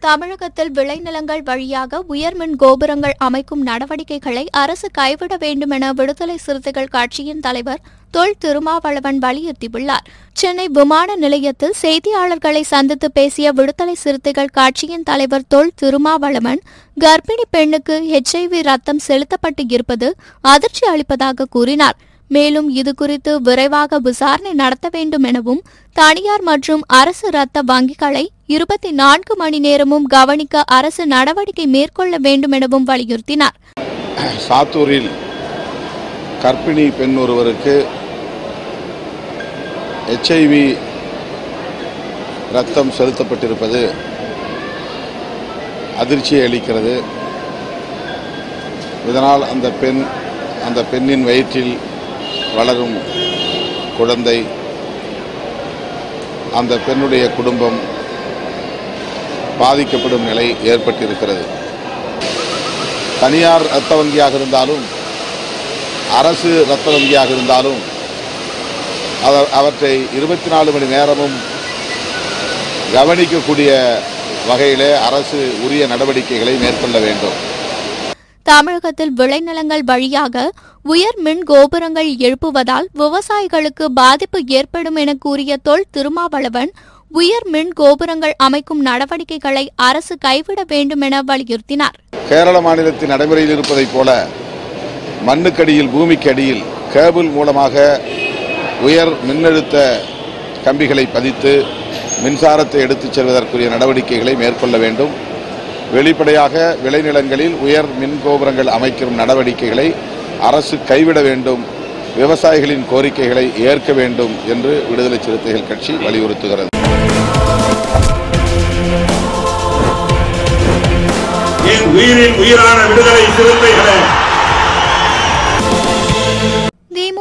தமிழகத்தில் விளைநிலங்கள் வழியாக உயர்மின் கோபுரங்கள் அமைக்கும் நடவடிக்கைகளை அரசு கைவிட வேண்டும் என விடுதலை சிறுத்தைகள் கட்சியின் தலைவர் தொல் திருமாவளவன் வலியுறுத்தியுள்ளார். சென்னை விமான நிலையத்தில் செய்தியாளர்களை சந்தித்து பேசிய விடுதலை சிறுத்தைகள் கட்சியின் தலைவர் தொல் திருமாவளவன் கர்ப்பிணி பெண்ணுக்கு ஹெச்ஐவி ரத்தம் செலுத்தப்பட்டு இருப்பது அதிர்ச்சி அளிப்பதாக கூறினார். மேலும் இது குறித்து விரைவாக விசாரணை நடத்த வேண்டும் எனவும் தனியார் மற்றும் அரசு ரத்த வங்கிகளை இருபத்தி நான்கு மணி நேரமும் கவனிக்க அரசு நடவடிக்கை மேற்கொள்ள வேண்டும் எனவும் வலியுறுத்தினார். சாத்தூரில் கர்ப்பிணி பெண் ஒருவருக்கு எச்ஐவி ரத்தம் செலுத்தப்பட்டிருப்பது அதிர்ச்சியை அளிக்கிறது. இதனால் அந்த பெண் அந்த பெண்ணின் வயிற்றில் வளரும் குழந்தை அந்த பெண்ணுடைய குடும்பம் பாதிக்கப்படும் நிலை ஏற்பட்டிருக்கிறது. தனியார் இரத்த வங்கியாக இருந்தாலும் அரசு இரத்த வங்கியாக இருந்தாலும் அவற்றை இருபத்தி நாலு மணி நேரமும் கவனிக்கக்கூடிய வகையிலே அரசு உரிய நடவடிக்கைகளை மேற்கொள்ள வேண்டும். தமிழகத்தில் விளைநிலங்கள் வழியாக உயர் மின் கோபுரங்கள் எழுப்புவதால் விவசாயிகளுக்கு பாதிப்பு ஏற்படும் என கூறிய தொல் திருமாவளவன் உயர் மின் கோபுரங்கள் அமைக்கும் நடவடிக்கைகளை அரசு கைவிட வேண்டும் என வலியுறுத்தினார். கேரள மாநிலத்தில் நடைமுறையில் இருப்பதைப் போல மண்ணுக்கடியில் பூமிக்கு அடியில் கேபிள் மூலமாக உயர் மின்னழுத்த கம்பிகளை பதித்து மின்சாரத்தை எடுத்துச் செல்வதற்குரிய நடவடிக்கைகளை மேற்கொள்ள வேண்டும். வெளிப்படையாக விளைநிலங்களில் உயர் மின் கோபுரங்கள் அமைக்கும் நடவடிக்கைகளை அரசு கைவிட வேண்டும் விவசாயிகளின் கோரிக்கைகளை ஏற்க வேண்டும் என்று விடுதலை சிறுத்தைகள் கட்சி வலியுறுத்துகிறது. உயிரின் உயிரான விடுதலை சிறுத்தைகளை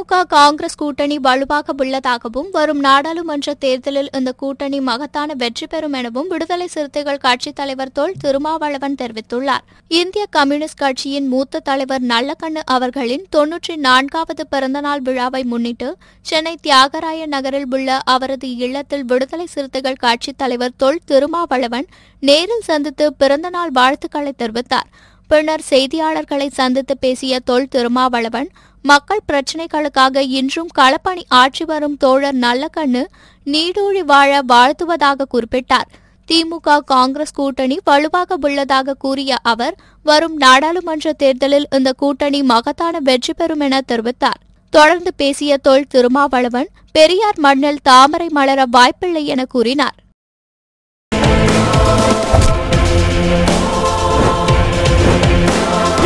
திமுக காங்கிரஸ் கூட்டணி வலுவாக உள்ளதாகவும் வரும் நாடாளுமன்ற தேர்தலில் இந்த கூட்டணி மகத்தான வெற்றி பெறும் எனவும் விடுதலை சிறுத்தைகள் கட்சித் தலைவர் தொல் திருமாவளவன் தெரிவித்துள்ளார். இந்திய கம்யூனிஸ்ட் கட்சியின் மூத்த தலைவர் நல்லக்கண்ணு அவர்களின் தொன்னூற்றி நான்காவது பிறந்தநாள் விழாவை முன்னிட்டு சென்னை தியாகராய நகரில் உள்ள அவரது இல்லத்தில் விடுதலை சிறுத்தைகள் கட்சித் தலைவர் தொல் திருமாவளவன் நேரில் சந்தித்து பிறந்தநாள் வாழ்த்துக்களை தெரிவித்தார். பின்னர் செய்தியாளர்களை சந்தித்து பேசிய தொல் திருமாவளவன் மக்கள் பிரச்சினைகளுக்காக இன்றும் களப்பணி ஆற்றி வரும் தோழர் நல்லக்கண்ணு நீடூழி வாழ வாழ்த்துவதாக குறிப்பிட்டார். திமுக காங்கிரஸ் கூட்டணி வலுவாக உள்ளதாக கூறிய அவர் வரும் நாடாளுமன்ற தேர்தலில் இந்த கூட்டணி மகத்தான வெற்றி பெறும் என தெரிவித்தார். தொடர்ந்து பேசிய தொல் திருமாவளவன் பெரியார் மண்ணில் தாமரை மலர வாய்ப்பில்லை என கூறினார்.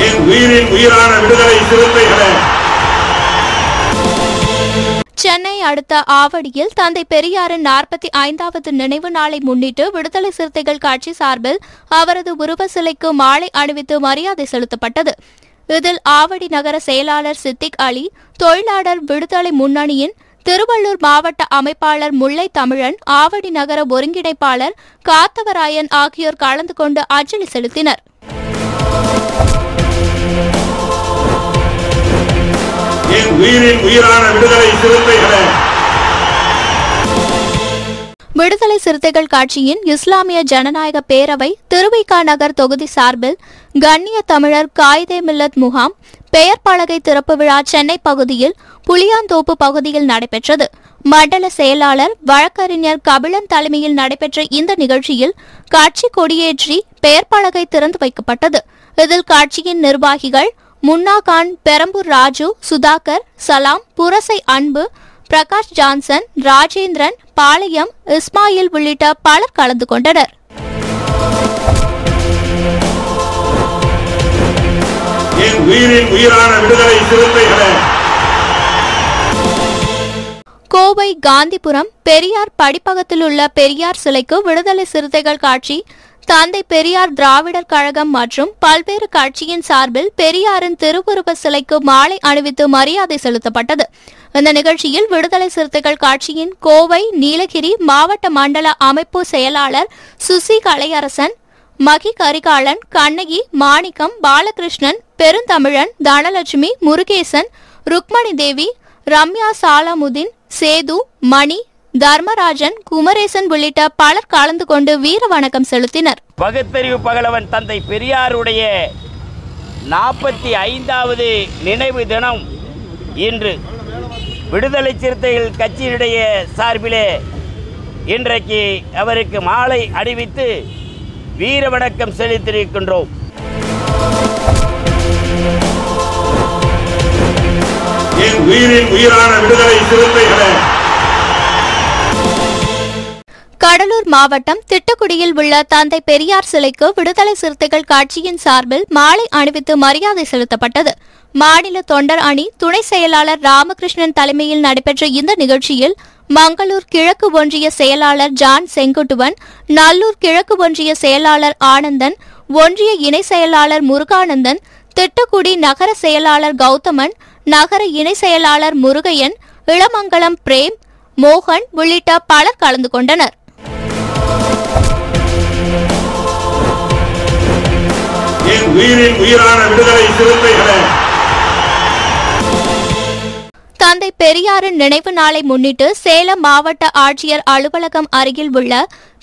என் உயிரின் உயிரான விடுதலை சிறுத்தைகளை சென்னை அடுத்த ஆவடியில் தந்தை பெரியாரின் நாற்பத்தி ஐந்தாவது நினைவு நாளை முன்னிட்டு விடுதலை சிறுத்தைகள் கட்சி சார்பில் அவரது உருவ சிலைக்கு மாலை அணிவித்து மரியாதை செலுத்தப்பட்டது. இதில் ஆவடி நகர செயலாளர் சித்திக் அலி தொழிலாளர் விடுதலை முன்னணியின் திருவள்ளூர் மாவட்ட அமைப்பாளர் முல்லை தமிழன் ஆவடி நகர ஒருங்கிணைப்பாளர் காத்தவராயன் ஆகியோர் கலந்து கொண்டு அஞ்சலி செலுத்தினர். உயிரின் உயிரான விடுதலை சிறுத்தைகளே. விடுதலை சிறுத்தைகள் கட்சியின் இஸ்லாமிய ஜனநாயக பேரவை திருவிக்கா நகர் தொகுதி சார்பில் கண்ணிய தமிழர் காயிதே மில்லத் முகாம் பெயர் பலகை திறப்பு விழா சென்னை பகுதியில் புளியாந்தோப்பு பகுதியில் நடைபெற்றது. மண்டல செயலாளர் வழக்கறிஞர் கபிலன் தலைமையில் நடைபெற்ற இந்த நிகழ்ச்சியில் கட்சி கொடியேற்றி பெயர் பலகை திறந்து வைக்கப்பட்டது. இதில் கட்சியின் நிர்வாகிகள் முன்னா கான் பெரம்பூர் ராஜு சுதாகர் சலாம் புரசை அன்பு பிரகாஷ் ஜான்சன் ராஜேந்திரன் பாளையம் இஸ்மாயில் உள்ளிட்ட பலர் கலந்து கொண்டனர். கோவை காந்திபுரம் பெரியார் படிப்பகத்தில் உள்ள பெரியார் சிலைக்கு விடுதலை சிறுத்தைகள் காட்சி தந்தை பெரியார் திராவிடர் கழகம் மற்றும் பல்வேறு கட்சியின் சார்பில் பெரியாரின் திருவுருவ சிலைக்கு மாலை அணிவித்து மரியாதை செலுத்தப்பட்டது. இந்த நிகழ்ச்சியில் விடுதலை சிறுத்தைகள் கட்சியின் கோவை நீலகிரி மாவட்ட மண்டல அமைப்பு செயலாளர் சுசி கலையரசன் மகி கரிகாலன் கண்ணகி மாணிக்கம் பாலகிருஷ்ணன் பெருந்தமிழன் தனலட்சுமி முருகேசன் ருக்மணி தேவி ரம்யா சாலாமுதீன் சேது மணி தர்மராஜன் குமரேசன் உள்ளிட்ட பலர் கலந்து கொண்டு வீர வணக்கம் செலுத்தினர். பகுத்தறிவு பகலவன் தந்தை பெரியாருடைய நாற்பத்தி ஐந்தாவது நினைவு தினம் இன்று விடுதலை சிறுத்தைகள் கட்சியினுடைய சார்பிலே இன்றைக்கு அவருக்கு மாலை அணிவித்து வீர வணக்கம் செலுத்தியிருக்கின்றோம். என் உயிரின் உயிரான விடுதலை சிறுத்தைகளே கடலூர் மாவட்டம் திட்டுக்குடியில் உள்ள தந்தை பெரியார் சிலைக்கு விடுதலை சிறுத்தைகள் கட்சியின் சார்பில் மாலை அணிவித்து மரியாதை செலுத்தப்பட்டது. மாநில தொண்டர் அணி துணை செயலாளர் ராமகிருஷ்ணன் தலைமையில் நடைபெற்ற இந்த நிகழ்ச்சியில் மங்களூர் கிழக்கு ஒன்றிய செயலாளர் ஜான் செங்குட்டுவன் நல்லூர் கிழக்கு ஒன்றிய செயலாளர் ஆனந்தன் ஒன்றிய இணை செயலாளர் முருகானந்தன் திட்டுக்குடி நகர செயலாளர் கௌதமன் நகர இணை செயலாளர் முருகையன் இளமங்கலம் பிரேம் மோகன் உள்ளிட்ட பலர் கலந்து கொண்டனர். என் உயிரின் உயிரான விடுதலை சிறுத்தைகளே. தந்தை பெரியாரின் நினைவு நாளை முன்னிட்டு சேலம் மாவட்ட ஆட்சியர் அலுவலகம் அருகில் உள்ள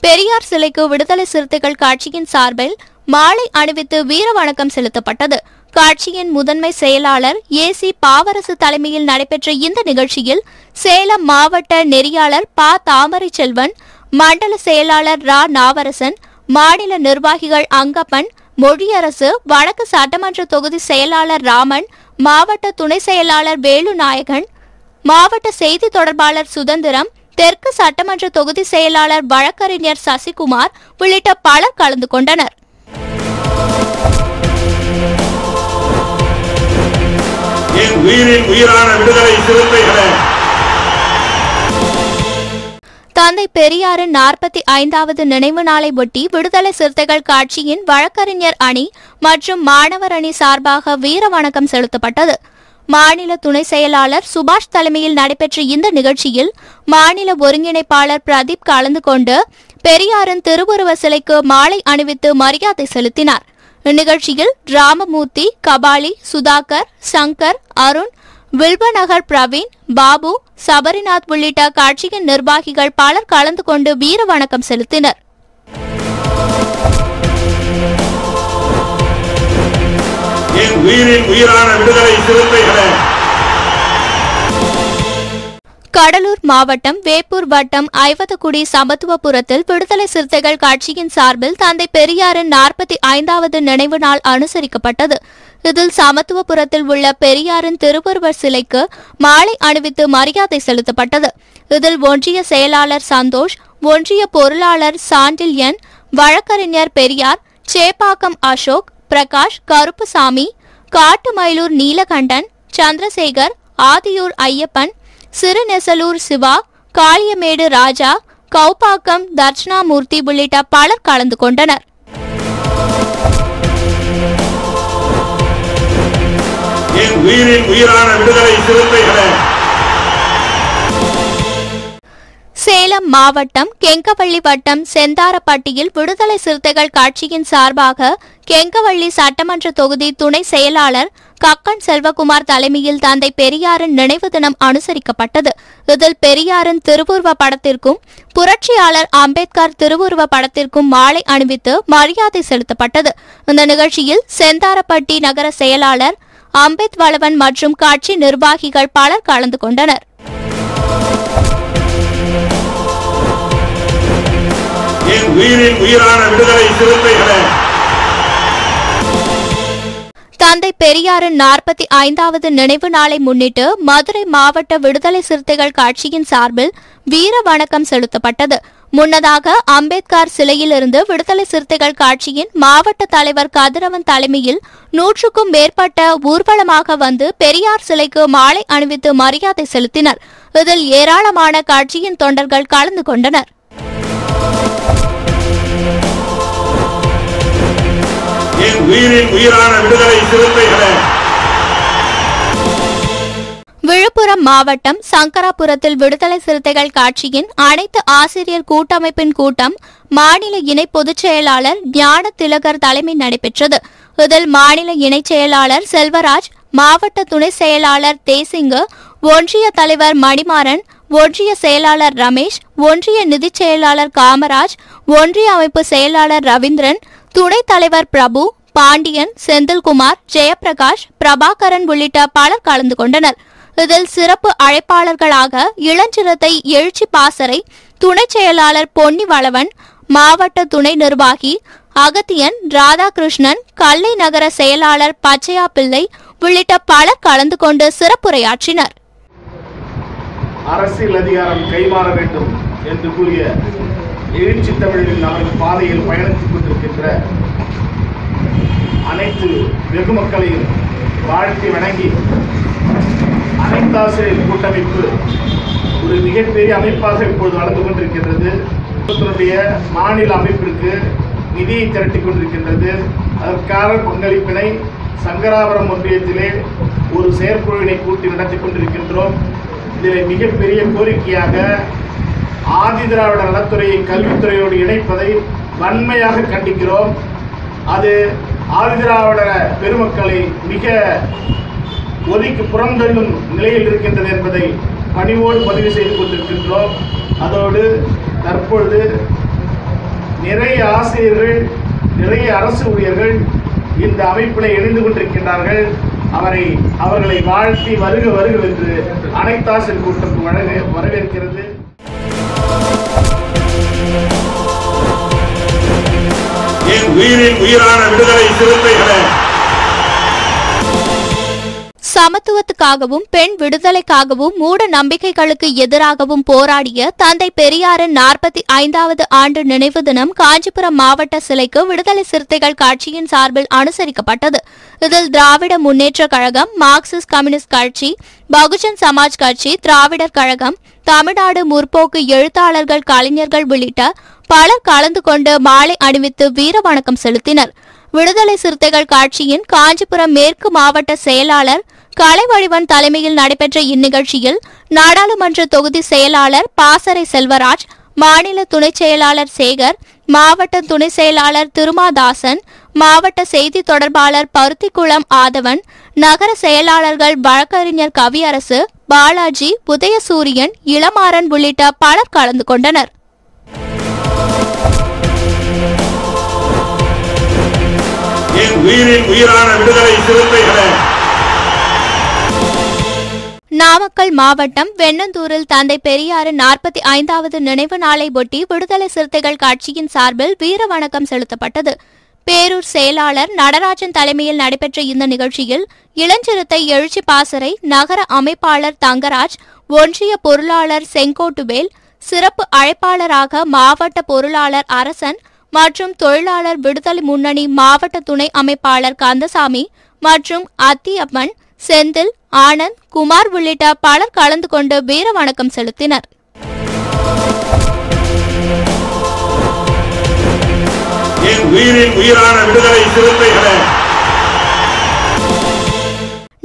பெரியார் சிலைக்கு விடுதலை சிறுத்தைகள் கட்சியின் சார்பில் மாலை அணிவித்து வீர வணக்கம் செலுத்தப்பட்டது. கட்சியின் முதன்மை செயலாளர் ஏ சி பாவரசு தலைமையில் நடைபெற்ற இந்த நிகழ்ச்சியில் சேலம் மாவட்ட நெறியாளர் ப தாமரை செல்வன் மண்டல செயலாளர் ரா நாவரசன் மாநில நிர்வாகிகள் அங்கப்பன் மொழியரசு வடக்கு சட்டமன்ற தொகுதி செயலாளர் ராமன் மாவட்ட துணை செயலாளர் வேலுநாயகன் மாவட்ட செய்தி தொடர்பாளர் சுதந்திரம் தெற்கு சட்டமன்ற தொகுதி செயலாளர் வழக்கறிஞர் சசிகுமார் உள்ளிட்ட பலர் கலந்து கொண்டனர். என் உயிரின் உயிரான விடுதலை சிறுத்தைகளை தந்தை பெரியாரின் நாற்பத்தி ஐந்தாவது நினைவு நாளை ஒட்டி விடுதலை சிறுத்தைகள் கட்சியின் வழக்கறிஞர் அணி மற்றும் மாணவர் அணி சார்பாக வீர வணக்கம் செலுத்தப்பட்டது. மாநில துணை செயலாளர் சுபாஷ் தலைமையில் நடைபெற்ற இந்த நிகழ்ச்சியில் மாநில ஒருங்கிணைப்பாளர் பிரதீப் கலந்து கொண்டு பெரியாரின் திருவுருவ சிலைக்கு மாலை அணிவித்து மரியாதை செலுத்தினார். இந்நிகழ்ச்சியில் ராமமூர்த்தி கபாலி சுதாகர் சங்கர் அருண் வில்வநகர் பிரவீன் பாபு சபரிநாத் உள்ளிட்ட கட்சியின் நிர்வாகிகள் பலர் கலந்து கொண்டு வீர வணக்கம் செலுத்தினர். கடலூர் மாவட்டம் வேப்பூர் வட்டம் ஐவதக்குடி சமத்துவபுரத்தில் விடுதலை சிறுத்தைகள் கட்சியின் சார்பில் தந்தை பெரியாரின் நாற்பத்தி ஐந்தாவது நினைவு நாள் அனுசரிக்கப்பட்டது. இதில் சமத்துவபுரத்தில் உள்ள பெரியாரின் திருவுருவர் சிலைக்கு மாலை அணிவித்து மரியாதை செலுத்தப்பட்டது. இதில் ஒன்றிய செயலாளர் சந்தோஷ் ஒன்றிய பொருளாளர் சாண்டில்யன் வழக்கறிஞர் பெரியார் சேப்பாக்கம் அசோக் பிரகாஷ் கருப்புசாமி காட்டுமயிலூர் நீலகண்டன் சந்திரசேகர் ஆதியூர் ஐயப்பன் சிறுநெசலூர் சிவா காளியமேடு ராஜா கௌபாக்கம் தர்ஷனாமூர்த்தி உள்ளிட்ட பலர் கலந்து கொண்டனர். உயிரின் உயிரான விடுதலை சிறுத்தைகளே. சேலம் மாவட்டம் கெங்கவள்ளி வட்டம் செந்தாரப்பட்டியில் விடுதலை சிறுத்தைகள் கட்சியின் சார்பாக கெங்கவள்ளி சட்டமன்ற தொகுதி துணை செயலாளர் கக்கன் செல்வகுமார் தலைமையில் தந்தை பெரியாரின் நினைவு தினம் அனுசரிக்கப்பட்டது. இதில் பெரியாரின் திருவுருவ படத்திற்கும் புரட்சியாளர் அம்பேத்கர் திருவுருவ படத்திற்கும் மாலை அணிவித்து மரியாதை செலுத்தப்பட்டது. இந்த நிகழ்ச்சியில் செந்தாரப்பட்டி நகர செயலாளர் அம்பேத் வளவன் மற்றும் கட்சி நிர்வாகிகள் பலர் கலந்து கொண்டனர். என் உயிரின் உயிரான விடுதலை சிறுத்தைகளை தந்தை பெரியாரின் நாற்பத்தி ஐந்தாவது நினைவு நாளை முன்னிட்டு மதுரை மாவட்ட விடுதலை சிறுத்தைகள் கட்சியின் சார்பில் வீர வணக்கம் செலுத்தப்பட்டது. முன்னதாக அம்பேத்கர் சிலையிலிருந்து விடுதலை சிறுத்தைகள் கட்சியின் மாவட்ட தலைவர் கதிரவன் தலைமையில் நூற்றுக்கும் மேற்பட்ட ஊர்வலமாக வந்து பெரியார் சிலைக்கு மாலை அணிவித்து மரியாதை செலுத்தினர். இதில் ஏராளமான கட்சியின் தொண்டர்கள் கலந்து கொண்டனர். உயிரில் உயிரான விடுதலை சிறுத்தைகளே. விழுப்புரம் மாவட்டம் சங்கராபுரத்தில் விடுதலை சிறுத்தைகள் கட்சியின் அனைத்து ஆசிரியர் கூட்டமைப்பின் கூட்டம் மாநில இணை பொதுச் செயலாளர் ஞான திலகர் தலைமை நடைபெற்றது. இதில் மாநில இணைச் செயலாளர் செல்வராஜ் மாவட்ட துணை செயலாளர் தேசிங்கு ஒன்றிய தலைவர் மணிமாறன் ஒன்றிய செயலாளர் ரமேஷ் ஒன்றிய நிதிச் செயலாளர் காமராஜ் ஒன்றிய அமைப்பு செயலாளர் ரவீந்திரன் துணைத் தலைவர் பிரபு பாண்டியன் செந்தில்குமார் ஜெயபிரகாஷ் பிரபாகரன் உள்ளிட்ட பலர் கலந்து கொண்டனர். இதில் சிறப்பு அழைப்பாளர்களாக இளஞ்சிரத்தை எழுச்சி பாசறை துணை செயலாளர் பொன்னி வளவன் மாவட்ட துணை நிர்வாகி அகத்தியன் ராதாகிருஷ்ணன் கல்லை நகர செயலாளர் பச்சையா பிள்ளை உள்ளிட்ட பலர் கலந்து கொண்டு சிறப்புரையாற்றினர். அரசியல் அதிகாரம் கைமாற வேண்டும் என்று கூறிய எழுச்சி தமிழில் நமது பாதையில் பயணித்துக் கொண்டிருக்கின்ற அனைத்து வெகு மக்களையும் வாழ்த்தி வணங்கி அனைத்தாசிரியர் கூட்டமைப்பு ஒரு மிகப்பெரிய அமைப்பாக இப்பொழுது வளர்ந்து கொண்டிருக்கின்றது. இதனுடைய மாநில அமைப்பிற்கு நிதியை திரட்டி கொண்டிருக்கின்றது. அதற்கான பங்களிப்பினை சங்கராபுரம் ஒன்றியத்திலே ஒரு செயற்குழுவினை கூட்டி நடத்தி கொண்டிருக்கின்றோம். இதில் மிகப்பெரிய கோரிக்கையாக ஆதி திராவிட நலத்துறையை கல்வித்துறையோடு இணைப்பதை வன்மையாக கண்டிக்கிறோம். அது ஆதிதிராவிட பெருமக்களை மிக ஒதுக்கி புறந்தள்ளும் நிலையில் இருக்கின்றது என்பதை பணிவோடு பதிவு செய்து கொண்டிருக்கின்றோம். அதோடு தற்பொழுது நிறைய ஆசிரியர்கள் நிறைய அரசு ஊழியர்கள் இந்த அமைப்பில் இணைந்து கொண்டிருக்கின்றார்கள். அவரை அவர்களை வாழ்த்தி வருக வருக என்று அனைத்தாசிரியர் கூட்டம் வழங்க வரவேற்கிறது. என் உயிரின் உயிரான விடுதலை சிறுத்தைகளே. சமத்துவத்துக்காகவும் பெண் விடுதலைக்காகவும் மூட நம்பிக்கைகளுக்கு எதிராகவும் போராடிய தந்தை பெரியாரின் நாற்பத்தி ஐந்தாவது ஆண்டு நினைவு தினம் காஞ்சிபுரம் மாவட்ட சிலைக்கு விடுதலை சிறுத்தைகள் கட்சியின் சார்பில் அனுசரிக்கப்பட்டது. இதில் திராவிட முன்னேற்ற கழகம் மார்க்சிஸ்ட் கம்யூனிஸ்ட் கட்சி பகுஜன் சமாஜ் கட்சி திராவிடர் கழகம் தமிழ்நாடு முற்போக்கு எழுத்தாளர்கள் கலைஞர்கள் உள்ளிட்ட பலர் கலந்து கொண்டு மாலை அணிவித்து வீர வணக்கம் செலுத்தினர். விடுதலை சிறுத்தைகள் கட்சியின் காஞ்சிபுரம் மேற்கு மாவட்ட செயலாளர் கலைவழிவன் தலைமையில் நடைபெற்ற இந்நிகழ்ச்சியில் நாடாளுமன்ற தொகுதி செயலாளர் பாசறை செல்வராஜ் மாநில துணைச் செயலாளர் சேகர் மாவட்ட துணை செயலாளர் திருமாதாசன் மாவட்ட செய்தி தொடர்பாளர் பருத்திக்குளம் ஆதவன் நகர செயலாளர்கள் வழக்கறிஞர் கவியரசு பாலாஜி உதயசூரியன் இளமாறன் உள்ளிட்ட பலர் கலந்து கொண்டனர். என் உயிரின் உயிரான விடுதலை சிறுத்தைகளே. நாமக்கல் மாவட்டம் வெண்ணந்தூரில் தந்தை பெரியாரின் நாற்பத்தி ஐந்தாவது நினைவு நாளை ஒட்டி விடுதலை சிறுத்தைகள் கட்சியின் சார்பில் வீர வணக்கம் செலுத்தப்பட்டது. பேரூர் செயலாளர் நடராஜன் தலைமையில் நடைபெற்ற இந்த நிகழ்ச்சியில் இளஞ்சிறுத்தை எழுச்சி பாசறை நகர அமைப்பாளர் தங்கராஜ் ஒன்றிய பொருளாளர் செங்கோட்டுவேல் சிறப்பு அழைப்பாளராக மாவட்ட பொருளாளர் அரசன் மற்றும் தொழிலாளர் விடுதலை முன்னணி மாவட்ட துணை அமைப்பாளர் கந்தசாமி மற்றும் அத்தியப்பன் செந்தில் ஆனந்த் குமார் உள்ளிட்ட பலர் கலந்து கொண்டு வீர வணக்கம் செலுத்தினர். என் உயிரின் உயிரான விடுதலை சிறுத்தைகளை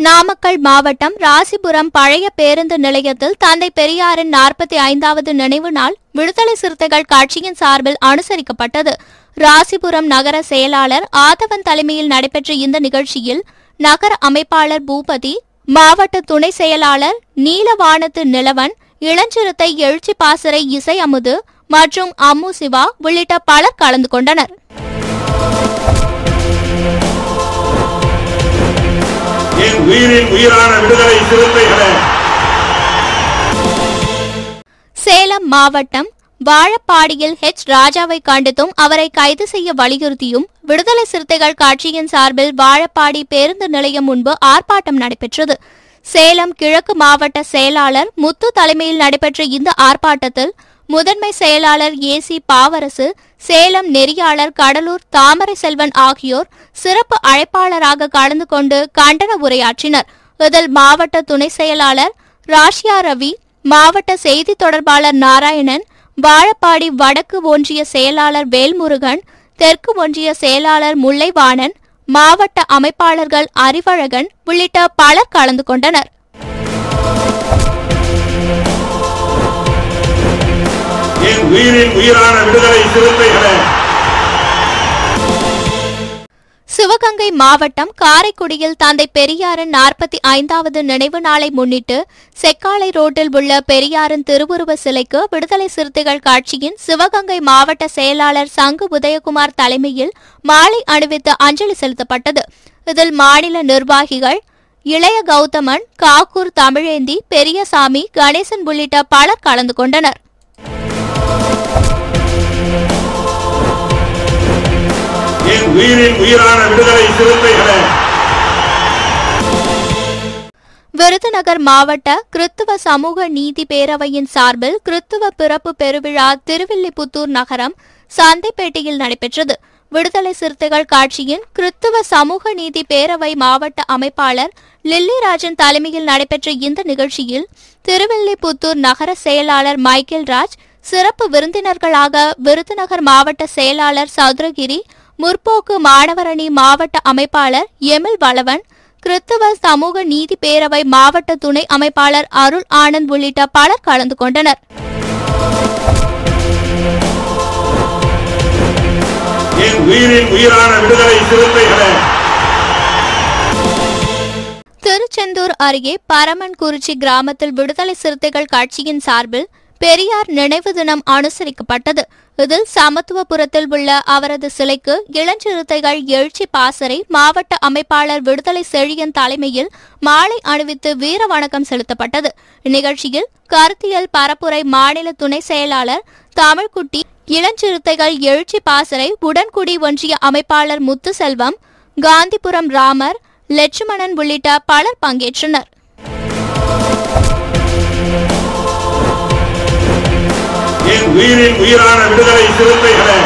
நாமக்கல் மாவட்டம் ராசிபுரம் பழைய பேருந்து நிலையத்தில் தந்தை பெரியாரின் நாற்பத்தி ஐந்தாவது நினைவு நாள் விடுதலை சிறுத்தைகள் கட்சியின் சார்பில் அனுசரிக்கப்பட்டது. ராசிபுரம் நகர செயலாளர் ஆதவன் தலைமையில் நடைபெற்ற இந்த நிகழ்ச்சியில் நகர அமைப்பாளர் பூபதி மாவட்ட துணை செயலாளர் நீலவானத்து நிலவன் இளஞ்சிறுத்தை எழுச்சி பாசறை இசை அமுது மற்றும் அம்மு சிவா உள்ளிட்ட பலர் கலந்து கொண்டனர். உயிரின் உயிரான விடுதலை சிறுத்தைகளே. சேலம் மாவட்டம் வாழப்பாடியில் ஹெச் ராஜாவை கண்டித்தும் அவரை கைது செய்ய வலியுறுத்தியும் விடுதலை சிறுத்தைகள் கட்சியின் சார்பில் வாழப்பாடி பேருந்து நிலையம் முன்பு ஆர்ப்பாட்டம் நடைபெற்றது. சேலம் கிழக்கு மாவட்ட செயலாளர் முத்து தலைமையில் நடைபெற்ற இந்த ஆர்ப்பாட்டத்தில் முதன்மை செயலாளர் ஏசி பாவரசு சேலம் நெறியாளர் கடலூர் தாமரை செல்வன் ஆகியோர் சிறப்பு அழைப்பாளராக கலந்து கொண்டு கண்டன உரையாற்றினர். இதில் மாவட்ட துணை செயலாளர் ராஷியா ரவி மாவட்ட செய்தி தொடர்பாளர் நாராயணன் வாழப்பாடி வடக்கு ஒன்றிய செயலாளர் வேல்முருகன் தெற்கு ஒன்றிய செயலாளர் முல்லைவாணன் மாவட்ட அமைப்பாளர்கள் அறிவழகன் உள்ளிட்ட பலர் கலந்து கொண்டனர். உயிரின் உயிரான விடுதலை சிறுத்தைகளே. சிவகங்கை மாவட்டம் காரைக்குடியில் தந்தை பெரியாரின் நாற்பத்தி ஐந்தாவது நினைவு நாளை முன்னிட்டு செக்காலை ரோட்டில் உள்ள பெரியாரின் திருவுருவ சிலைக்கு விடுதலை சிறுத்தைகள் கட்சியின் சிவகங்கை மாவட்ட செயலாளர் சங்கு உதயகுமார் தலைமையில் மாலை அணிவித்து அஞ்சலி செலுத்தப்பட்டது. இதில் மாநில நிர்வாகிகள் இளைய கௌதமன் காக்கூர் தமிழேந்தி பெரியசாமி கணேசன் உள்ளிட்ட பலர் கலந்து கொண்டனர். உயிரின் உயிரான விடுதலை சிறுத்தைகளே. விருதுநகர் மாவட்ட கிறித்துவ சமூக நீதி பேரவையின் சார்பில் கிறித்துவ பிறப்பு பெருவிழா திருவில்லிபுத்தூர் நகரம் சந்தைப்பேட்டையில் நடைபெற்றது. விடுதலை சிறுத்தைகள் காட்சியின் கிறித்துவ சமூக நீதி பேரவை மாவட்ட அமைப்பாளர் லில்லிராஜன் தலைமையில் நடைபெற்ற இந்த நிகழ்ச்சியில் திருவில்லிபுத்தூர் நகர செயலாளர் மைக்கேல் ராஜ் சிறப்பு விருந்தினர்களாக விருதுநகர் மாவட்ட செயலாளர் சௌத்ரகிரி முற்போக்கு மாணவரணி மாவட்ட அமைப்பாளர் எமில் வளவன் கிறித்துவ சமூக நீதி பேரவை மாவட்ட துணை அமைப்பாளர் அருள் ஆனந்த் உள்ளிட்ட பலர் கலந்து கொண்டனர். திருச்செந்தூர் அருகே பரமன்குறிச்சி கிராமத்தில் விடுதலை சிறுத்தைகள் கட்சியின் சார்பில் பெரியார் நினைவு தினம் அனுசரிக்கப்பட்டது. இதில் சமத்துவபுரத்தில் உள்ள அவரது சிலைக்கு இளஞ்சிறுத்தைகள் எழுச்சி பாசறை மாவட்ட அமைப்பாளர் விடுதலை செழியன் தலைமையில் மாலை அணிவித்து வீர வணக்கம் செலுத்தப்பட்டது. இந்நிகழ்ச்சியில் கருத்தியல் பரப்புரை மாநில துணை செயலாளர் தமிழ்குட்டி இளஞ்சிறுத்தைகள் எழுச்சி பாசறை உடன்குடி ஒன்றிய அமைப்பாளர் முத்துசெல்வம் காந்திபுரம் ராமர் லட்சுமணன் உள்ளிட்ட பலர் பங்கேற்றனர். உயிரின் உயிரான விடுதலை சிறுத்தைகளே.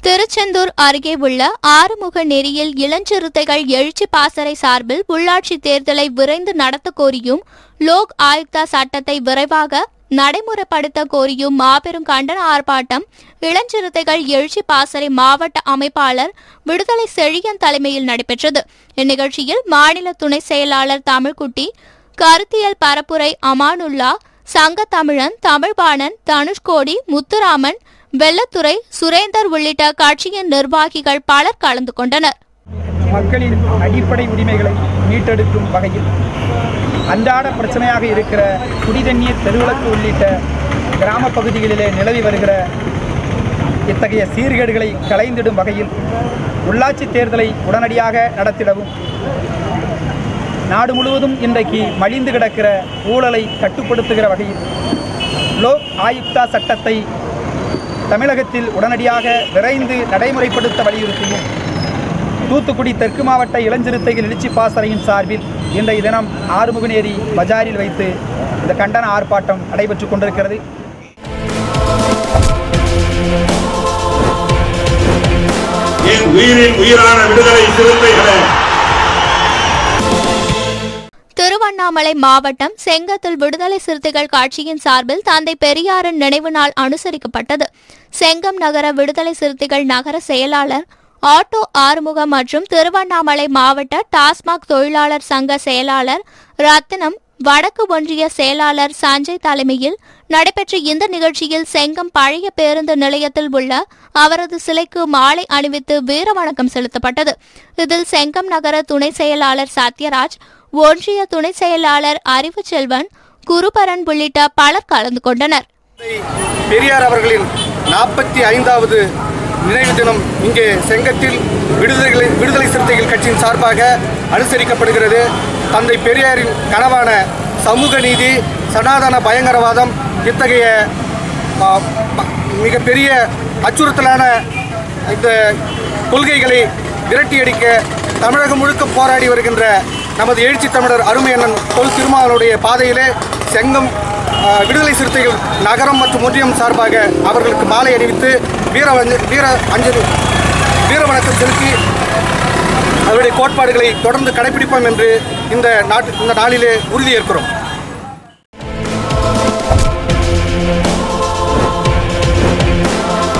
திருச்செந்தூர் அருகே உள்ள ஆறுமுக நெறியில் இளஞ்சிறுத்தைகள் எழுச்சி பாசறை சார்பில் உள்ளாட்சி தேர்தலை விரைந்து நடத்த கோரியும் லோக் ஆயுக்தா சட்டத்தை விரைவாக நடைமுறைப்படுத்த கோரியும் மாபெரும் கண்டன ஆர்ப்பாட்டம் இளஞ்சிறுத்தைகள் எழுச்சி பாசறை மாவட்ட அமைப்பாளர் விடுதலை செழியன் தலைமையில் நடைபெற்றது. இந்நிகழ்ச்சியில் மாநில துணை செயலாளர் தமிழ்குட்டி கருத்தியல் பரப்புரை அமானுல்லா சங்க தமிழன் தமிழ்பாணன் தனுஷ்கோடி முத்துராமன் வெள்ளத்துறை சுரேந்தர் உள்ளிட்ட கட்சியின் நிர்வாகிகள் பலர் கலந்து கொண்டனர். மக்களின் அடிப்படை உரிமைகளை மீட்டெடுக்கும் வகையில் அன்றாட பிரச்சனையாக இருக்கிற குடிதண்ணீர் தெருவிளக்கு உள்ளிட்ட கிராம பகுதிகளிலே நிலவி வருகிற இத்தகைய சீர்கேடுகளை களைந்திடும் வகையில் உள்ளாட்சி தேர்தலை உடனடியாக நடத்திடவும் நாடு முழுவதும் இன்றைக்கு மலிந்து கிடக்கிற ஊழலை கட்டுப்படுத்துகிற வகையில் லோக் ஆயுக்தா சட்டத்தை தமிழகத்தில் உடனடியாக விரைந்து நடைமுறைப்படுத்த வலியுறுத்தியும் தூத்துக்குடி தெற்கு மாவட்ட இளஞ்சிறுத்தைகள் எழுச்சி பாசறையின் சார்பில் இன்றைய தினம் ஆறுமுகநேரி பஜாரில் வைத்து இந்த கண்டன ஆர்ப்பாட்டம் நடைபெற்றுக் கொண்டிருக்கிறது. என் உயிரின் உயிரான விடுதலை சிறுத்தைகளை திருவண்ணாமலை மாவட்டம் செங்கத்தில் விடுதலை சிறுத்தைகள் கட்சியின் சார்பில் தந்தை பெரியாரின் நினைவு நாள் அனுசரிக்கப்பட்டது. செங்கம் நகர விடுதலை சிறுத்தைகள் நகர செயலாளர் ஆட்டோ ஆறுமுகம் மற்றும் திருவண்ணாமலை மாவட்ட டாஸ்மாக் தொழிலாளர் சங்க செயலாளர் ரத்தினம் வடக்கு ஒன்றிய செயலாளர் சஞ்சய் தலைமையில் நடைபெற்ற இந்த நிகழ்ச்சியில் செங்கம் பழைய பேருந்து நிலையத்தில் உள்ள அவரது சிலைக்கு மாலை அணிவித்து வீர வணக்கம் செலுத்தப்பட்டது. இதில் செங்கம் நகர துணை செயலாளர் சத்யராஜ் ஒன்றிய துணை செயலாளர் அறிவுச்செல்வன் குருபரன் உள்ளிட்ட பலர் கலந்து கொண்டனர். பெரியார் அவர்களின் நாற்பத்தி ஐந்தாவது நினைவு தினம் இங்கே செங்கத்தில் விடுதலை விடுதலை சிறுத்தைகள் கட்சியின் சார்பாக அனுசரிக்கப்படுகிறது. தந்தை பெரியாரின் கனவான சமூக நீதி சனாதன பயங்கரவாதம் இத்தகைய மிகப்பெரிய அச்சுறுத்தலான இந்த கொள்கைகளை விரட்டியடிக்க தமிழகம் முழுக்க போராடி வருகின்ற நமது எழுச்சி தமிழர் அருமையண்ணன் தொல் திருமாவளுடைய பாதையிலே செங்கம் விடுதலை சிறுத்தைகள் நகரம் மற்றும் ஒன்றியம் சார்பாக அவர்களுக்கு மாலை அணிவித்து வீர வீர அஞ்சலி வீர வணக்கம் செலுத்தி அவருடைய கோட்பாடுகளை தொடர்ந்து கடைபிடிப்போம் என்று இந்த நாட்டு இந்த நாளிலே உறுதியேற்கிறோம்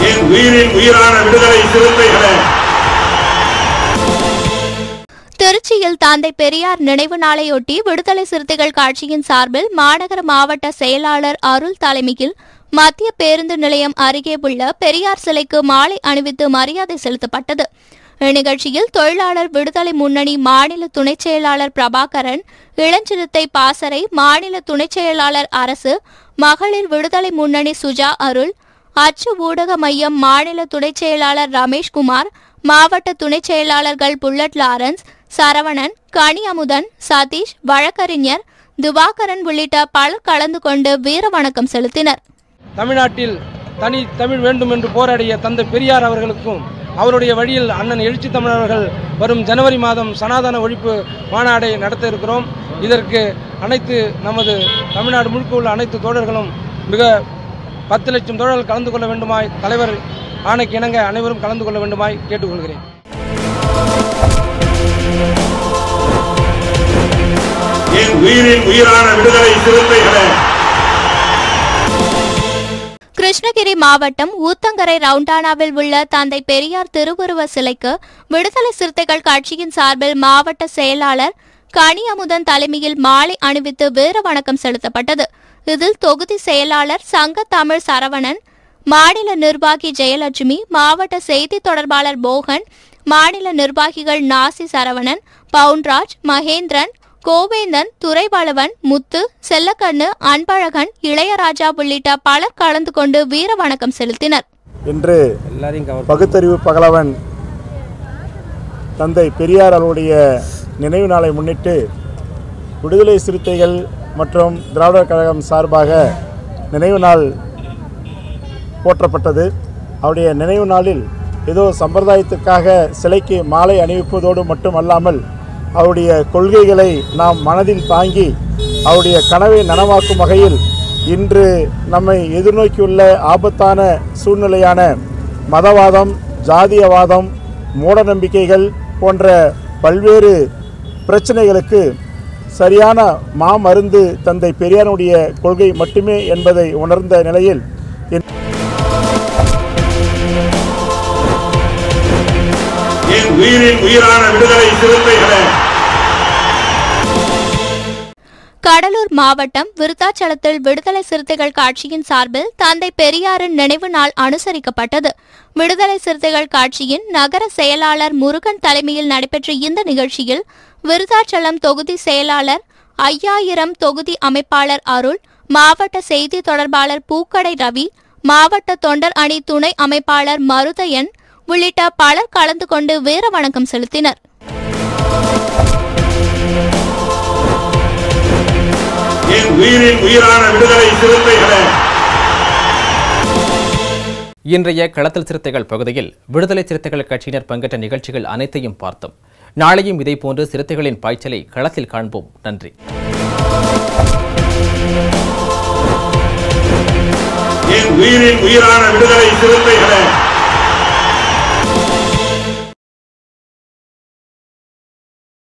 என் உயிரின் உயிரான விடுதலை சிறுத்தைகளே. திருச்சியில் தந்தை பெரியார் நினைவு நாளையொட்டி விடுதலை சிறுத்தைகள் கட்சியின் சார்பில் மாநகர மாவட்ட செயலாளர் அருள் தலைமையில் மத்திய பேருந்து நிலையம் அருகே உள்ள பெரியார் சிலைக்கு மாலை அணிவித்து மரியாதை செலுத்தப்பட்டது. இந்நிகழ்ச்சியில் தொழிலாளர் விடுதலை முன்னணி மாநில துணைச் செயலாளர் பிரபாகரன் இளஞ்சிறுத்தை பாசறை மாநில துணைச் செயலாளர் அரசு மகளிர் விடுதலை முன்னணி சுஜா அருள் அச்சு ஊடக மையம் மாநில துணைச் செயலாளர் ரமேஷ்குமார் மாவட்ட துணைச் செயலாளர்கள் புல்லட் லாரன்ஸ் சரவணன் கனி அமுதன் சதீஷ் வழக்கறிஞர் துபாகரன் உள்ளிட்ட பலர் கலந்து கொண்டு வீர வணக்கம் செலுத்தினர். தமிழ்நாட்டில் தனி தமிழ் வேண்டும் என்று போராடிய தந்தை பெரியார் அவர்களுக்கும் அவருடைய வழியில் அண்ணன் எழுச்சி தமிழர்கள் வரும் ஜனவரி மாதம் சனாதன ஒழிப்பு மாநாடை நடத்த இருக்கிறோம். இதற்கு அனைத்து நமது தமிழ்நாடு முழுக்க உள்ள அனைத்து தோழர்களும் மிக பத்து லட்சம் தோழர்கள் கலந்து கொள்ள வேண்டுமாய் தலைவர் ஆணைக்கு இணங்க அனைவரும் கலந்து கொள்ள வேண்டுமாய் கேட்டுக்கொள்கிறேன். என் உயிரின் உயிரான விடுதலை சிறுத்தைகளை கிருஷ்ணகிரி மாவட்டம் ஊத்தங்கரை ரவுண்டானாவில் உள்ள தந்தை பெரியார் திருவுருவ சிலைக்கு விடுதலை சிறுத்தைகள் கட்சியின் சார்பில் மாவட்ட செயலாளர் கனியமுதன் தலைமையில் மாலை அணிவித்து வீர வணக்கம் செலுத்தப்பட்டது. இதில் தொகுதி செயலாளர் சங்க தமிழ் சரவணன் மாநில நிர்வாகி ஜெயலட்சுமி மாவட்ட செய்தி தொடர்பாளர் மோகன் மாநில நிர்வாகிகள் நாசி சரவணன் பவுன்ராஜ் மகேந்திரன் கோவேந்தன் துரைவளவன் முத்து செல்லக்கண்ணு அன்பழகன் இளையராஜா உள்ளிட்ட பலர் கலந்து கொண்டு வீர வணக்கம் செலுத்தினர். இன்று எல்லாரையும் கவர் பகுத்தறிவு பகலவன் தந்தை பெரியார் அவருடைய நினைவு நாளை முன்னிட்டு விடுதலை சிறுத்தைகள் மற்றும் திராவிடர் கழகம் சார்பாக நினைவு நாள் போற்றப்பட்டது. அவருடைய நினைவு நாளில் ஏதோ சம்பிரதாயத்திற்காக சிலைக்கு மாலை அணிவிப்பதோடு மட்டுமல்லாமல் அவருடைய கொள்கைகளை நாம் மனதில் தாங்கி அவருடைய கனவை நனவாக்கும் வகையில் இன்று நம்மை எதிர்நோக்கியுள்ள ஆபத்தான சூழ்நிலையான மதவாதம் ஜாதியவாதம் மூடநம்பிக்கைகள் போன்ற பல்வேறு பிரச்சனைகளுக்கு சரியான மாமருந்து தந்தை பெரியாருடைய கொள்கை மட்டுமே என்பதை உணர்ந்த நிலையில் உயிரின் உயிரான விடுதலை சிறுத்தைகளே. கடலூர் மாவட்டம் விருத்தாச்சலத்தில் விடுதலை சிறுத்தைகள் காட்சியின் சார்பில் தந்தை பெரியாரின் நினைவு நாள் அனுசரிக்கப்பட்டது. விடுதலை சிறுத்தைகள் காட்சியின் நகர செயலாளர் முருகன் தலைமையில் நடைபெற்ற இந்த நிகழ்ச்சியில் விருத்தாச்சலம் தொகுதி செயலாளர் ஐயாயிரம் தொகுதி அமைப்பாளர் அருள் மாவட்ட செய்தி தொடர்பாளர் பூக்கடை ரவி மாவட்ட தொண்டர் அணி துணை அமைப்பாளர் மருதையன் உள்ளிட்ட பலர் கலந்து கொண்டு வீர வணக்கம் செலுத்தினர். என் உயிரின் உயிரான விடுதலை சிறுத்தைகளே. இன்றைய களத்தில் சிறுத்தைகள் பகுதியில் விடுதலை சிறுத்தைகள் கட்சியினர் பங்கேற்ற நிகழ்ச்சிகள் அனைத்தையும் பார்த்தோம். நாளையும் இதேபோன்று சிறுத்தைகளின் பாய்ச்சலை களத்தில் காண்போம். நன்றி. உயிரின் உயிரான விடுதலை சிறுத்தைகளே.